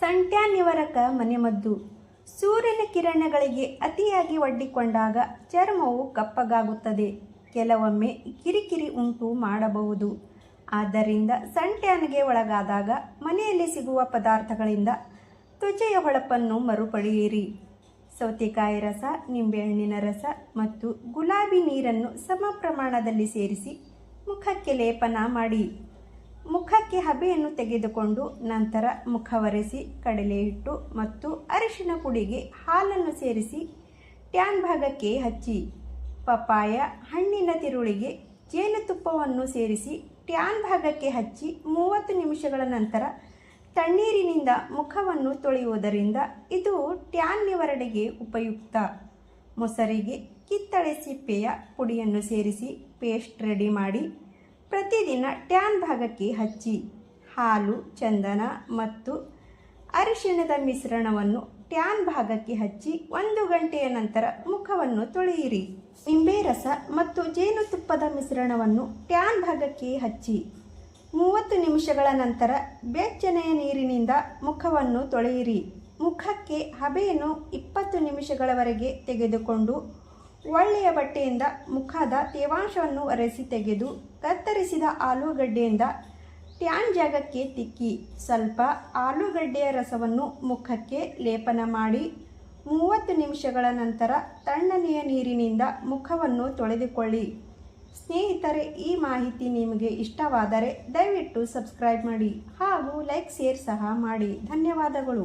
ಸಂಟ್ಯಾ ನಿವಾರಕ ಮನೆಮದ್ದು. ಸೂರ್ಯನ ಕಿರಣಗಳಿಗೆ ಅತಿಯಾಗಿ ಒಡ್ಡಿಕೊಂಡಾಗ ಚರ್ಮವು ಕಪ್ಪಗಾಗುತ್ತದೆ. ಕೆಲವೊಮ್ಮೆ ಕಿರಿಕಿರಿ ಉಂಟು ಮಾಡಬಹುದು. ಆದ್ದರಿಂದ ಸಂಟ್ಯಾನ್ಗೆ ಒಳಗಾದಾಗ ಮನೆಯಲ್ಲಿ ಸಿಗುವ ಪದಾರ್ಥಗಳಿಂದ ತ್ವಚೆಯ ಹೊಳಪನ್ನು ಮರುಪಡೆಯಿರಿ. ಸೌತೆಕಾಯಿ ರಸ, ನಿಂಬೆಹಣ್ಣಿನ ರಸ ಮತ್ತು ಗುಲಾಬಿ ನೀರನ್ನು ಸಮ ಪ್ರಮಾಣದಲ್ಲಿ ಸೇರಿಸಿ ಮುಖಕ್ಕೆ ಲೇಪನ ಮಾಡಿ. ಮುಖಕ್ಕೆ ಹಬೆಯನ್ನು ತೆಗೆದುಕೊಂಡು ನಂತರ ಮುಖ ಒರೆಸಿ ಕಡಲೆ ಹಿಟ್ಟು ಮತ್ತು ಅರಿಶಿನ ಪುಡಿಗೆ ಹಾಲನ್ನು ಸೇರಿಸಿ ಟ್ಯಾನ್ ಭಾಗಕ್ಕೆ ಹಚ್ಚಿ ಪಪಾಯ ಹಣ್ಣಿನ ತಿರುಳಿಗೆ ಜೇನುತುಪ್ಪವನ್ನು ಸೇರಿಸಿ ಟ್ಯಾನ್ ಭಾಗಕ್ಕೆ ಹಚ್ಚಿ ಮೂವತ್ತು ನಿಮಿಷಗಳ ನಂತರ ತಣ್ಣೀರಿನಿಂದ ಮುಖವನ್ನು ತೊಳೆಯುವುದರಿಂದ ಇದು ಟ್ಯಾನ್ ನಿವಾರಣೆಗೆ ಉಪಯುಕ್ತ. ಮೊಸರಿಗೆ ಕಿತ್ತಳೆ ಸಿಪ್ಪೆಯ ಪುಡಿಯನ್ನು ಸೇರಿಸಿ ಪೇಸ್ಟ್ ರೆಡಿ ಮಾಡಿ ಪ್ರತಿದಿನ ಟ್ಯಾನ್ ಭಾಗಕ್ಕೆ ಹಚ್ಚಿ ಹಾಲು, ಚಂದನ ಮತ್ತು ಅರಿಶಿಣದ ಮಿಶ್ರಣವನ್ನು ಟ್ಯಾನ್ ಭಾಗಕ್ಕೆ ಹಚ್ಚಿ ಒಂದು ಗಂಟೆಯ ನಂತರ ಮುಖವನ್ನು ತೊಳೆಯಿರಿ. ನಿಂಬೆ ರಸ ಮತ್ತು ಜೇನುತುಪ್ಪದ ಮಿಶ್ರಣವನ್ನು ಟ್ಯಾನ್ ಭಾಗಕ್ಕೆ ಹಚ್ಚಿ ಮೂವತ್ತು ನಿಮಿಷಗಳ ನಂತರ ಬೆಚ್ಚನೆಯ ನೀರಿನಿಂದ ಮುಖವನ್ನು ತೊಳೆಯಿರಿ. ಮುಖಕ್ಕೆ ಹಬೆಯನ್ನು ಇಪ್ಪತ್ತು ನಿಮಿಷಗಳವರೆಗೆ ತೆಗೆದುಕೊಂಡು ಒಳ್ಳೆಯ ಬಟ್ಟೆಯಿಂದ ಮುಖದ ತೇವಾಂಶವನ್ನು ಒರೆಸಿ ತೆಗೆದು ಕತ್ತರಿಸಿದ ಆಲೂಗಡ್ಡೆಯಿಂದ ಟ್ಯಾನ್ ಜಾಗಕ್ಕೆ ತಿಕ್ಕಿ ಸ್ವಲ್ಪ ಆಲೂಗಡ್ಡೆಯ ರಸವನ್ನು ಮುಖಕ್ಕೆ ಲೇಪನ ಮಾಡಿ ಮೂವತ್ತು ನಿಮಿಷಗಳ ನಂತರ ತಣ್ಣನೆಯ ನೀರಿನಿಂದ ಮುಖವನ್ನು ತೊಳೆದುಕೊಳ್ಳಿ. ಸ್ನೇಹಿತರೆ, ಈ ಮಾಹಿತಿ ನಿಮಗೆ ಇಷ್ಟವಾದರೆ ದಯವಿಟ್ಟು ಸಬ್ಸ್ಕ್ರೈಬ್ ಮಾಡಿ ಹಾಗೂ ಲೈಕ್, ಶೇರ್ ಸಹ ಮಾಡಿ. ಧನ್ಯವಾದಗಳು.